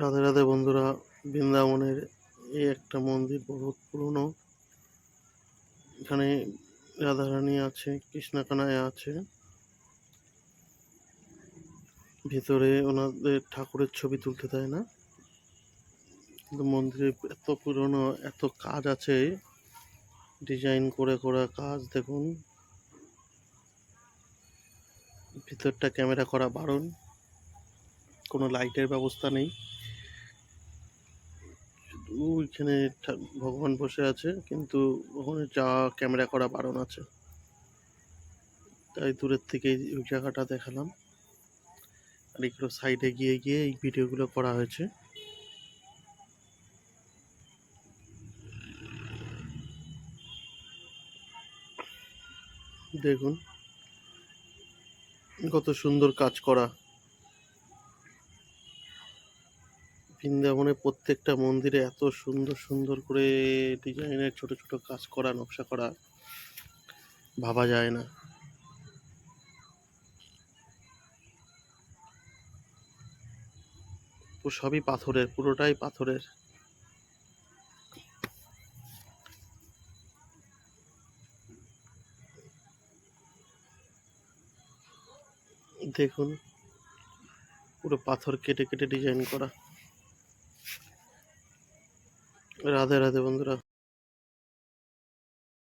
রাধে রাধে বন্ধুরা, বৃন্দাবনের এই একটা মন্দির বহুত পুরনো। এখানে রাধারানী আছে, কৃষ্ণকানায় আছে। ভিতরে ওনাদের ঠাকুরের ছবি তুলতে দেয় না। কিন্তু মন্দিরে এত পুরনো, এত কাজ আছে। ডিজাইন করে করা কাজ, দেখুন। ভিতরটা ক্যামেরা করা বারণ। কোনো লাইটের ব্যবস্থা নেই। ওইখানে ভগবান বসে আছে, কিন্তু ওখানে যা ক্যামেরা করা বারণ আছে, তাই দূরের থেকে ওই জায়গাটা দেখালাম। আর এগুলো সাইডে গিয়ে গিয়ে এই ভিডিওগুলো করা হয়েছে। দেখুন, কত সুন্দর কাজ করা। বৃন্দাবনে প্রত্যেকটা মন্দিরে এত সুন্দর সুন্দর করে ডিজাইনের ছোট ছোট কাজ করা, নকশা করা ভাবা যায় না। সবই পাথরের, পুরোটাই পাথরের। দেখুন, পুরো পাথর কেটে কেটে ডিজাইন করা। রাধে রাধে বন্ধুরা।